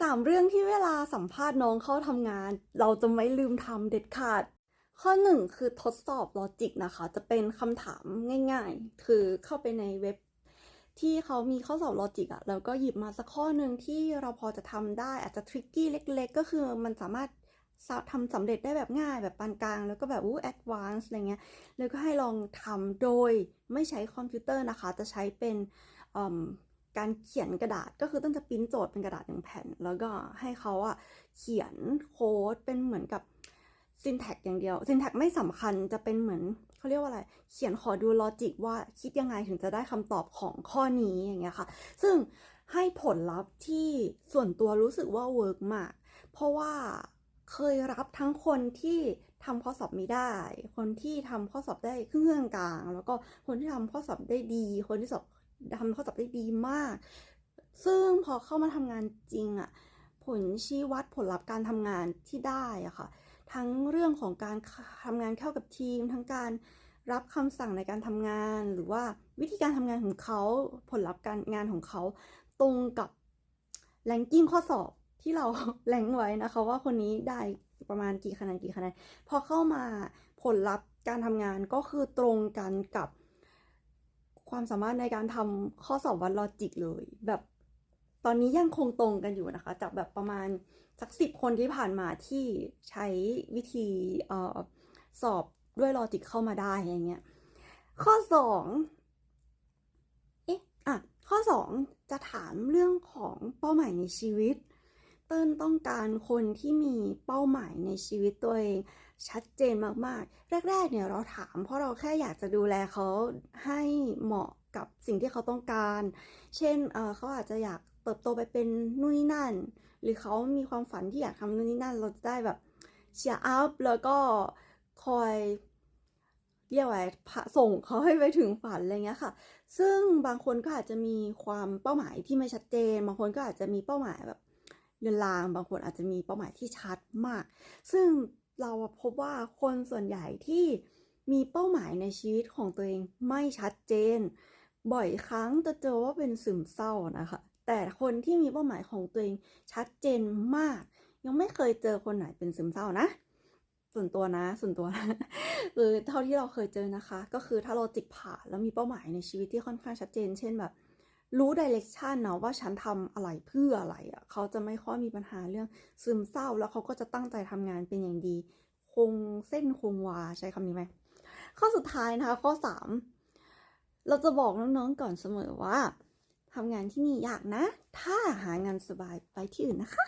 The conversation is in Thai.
สามเรื่องที่เวลาสัมภาษณ์น้องเข้าทำงาน เราจะไม่ลืมทำเด็ดขาด ข้อหนึ่งคือทดสอบลอจิกนะคะ จะเป็นคำถามง่ายๆ คือเข้าไปในเว็บ ที่เขามีข้อสอบลอจิกอะแล้วก็หยิบมาสักข้อหนึ่งที่เราพอจะทำได้ อาจจะทริกกี้เล็ก ๆ ก็คือมันสามารถทำสำเร็จได้แบบง่ายแบบปานกลาง แล้วก็แบบอู้แอดวานซ์อะไรเงี้ยแล้วก็ให้ลองทำโดยไม่ใช้คอมพิวเตอร์นะคะ จะใช้เป็น การเขียนกระดาษก็คือต้องจะปริ้นโจทย์เป็นกระดาษหนึ่งแผ่น แล้วก็ให้เขาอะเขียนโค้ดเป็นเหมือนกับซินแท็กอย่างเดียวซินแท็กไม่สำคัญจะเป็นเหมือนเขาเรียกว่าอะไร เขียนขอดูลอจิกว่าคิดยังไงถึงจะได้คำตอบของข้อนี้อย่างเงี้ยค่ะ ซึ่งให้ผลลัพธ์ที่ส่วนตัวรู้สึกว่าเวิร์กมาก เพราะว่าเคยรับทั้งคนที่ทำข้อสอบไม่ได้ คนที่ทำข้อสอบได้ครึ่งๆกลาง แล้วก็คนที่ทำข้อสอบได้ดี คนที่สอบ ทำข้อสอบได้ดีมาก ซึ่งพอเข้ามาทำงานจริงอะผลชี้วัดผลลัพธ์การทำงานที่ได้อะค่ะ ทั้งเรื่องของการทำงานเข้ากับทีม ทั้งการรับคำสั่งในการทำงาน หรือว่าวิธีการทำงานของเขาผลลัพธ์การงานของเขาตรงกับแรงกิ้งข้อสอบที่เราแรงไว้นะคะว่าคนนี้ได้ประมาณกี่คะแนนกี่คะแนนพอเข้ามาผลลัพธ์การทำงานก็คือตรงกันกับ ความสามารถในการทำข้อสอบวัดลอจิกเลย แบบตอนนี้ยังคงตรงกันอยู่นะคะ จากแบบประมาณสักสิบคนที่ผ่านมาที่ใช้วิธีออสอบด้วยลอจิกเข้ามาได้อย่างเงี้ย ข้อสองเอ๊ะอะข้อสองจะถามเรื่องของเป้าหมายในชีวิต เติ้ลต้องการคนที่มีเป้าหมายในชีวิตตัวเอง ชัดเจนมากๆ แรก ๆ เนี่ยเราถาม เพราะเราแค่อยากจะดูแลเขาให้เหมาะกับสิ่งที่เขาต้องการ เช่นเเขาอาจจะอยากเติบโตไปเป็นนู่นนี่นั่น หรือเขามีความฝันที่อยากทำนู่นนี่นั่น เราจะได้แบบเชียร์อัพแล้วก็คอยเรียกว่าส่งเขาให้ไปถึงฝันอะไรเงี้ยค่ะ ซึ่งบางคนก็อาจจะมีความเป้าหมายที่ไม่ชัดเจน บางคนก็อาจจะมีเป้าหมายแบบ เรือนราง บางคนอาจจะมีเป้าหมายที่ชัดมาก ซึ่งเราพบว่าคนส่วนใหญ่ที่มีเป้าหมายในชีวิตของตัวเองไม่ชัดเจน บ่อยครั้งจะเจอว่าเป็นซึมเศร้านะคะ แต่คนที่มีเป้าหมายของตัวเองชัดเจนมาก ยังไม่เคยเจอคนไหนเป็นซึมเศร้านะ ส่วนตัวนะ ส่วนตัวนะคือเท่าที่เราเคยเจอนะคะ ก็คือถ้าเราจิกผ่านแล้วมีเป้าหมายในชีวิตที่ค่อนข้างชัดเจน เช่นแบบ รู้ดิเรกชันเนาะว่าฉันทำอะไรเพื่ออะไรอะ่ะเขาจะไม่ค่อยมีปัญหาเรื่องซึมเศร้าแล้วเขาก็จะตั้งใจทำงานเป็นอย่างดี คงเส้นคงวาใช้คำนี้ไหมข้อสุดท้ายนะคะข้อ 3 เราจะบอกน้องๆก่อนเสมอว่าทำงานที่นี่ยากนะ ถ้าหางานสบายไปที่อื่นนะคะ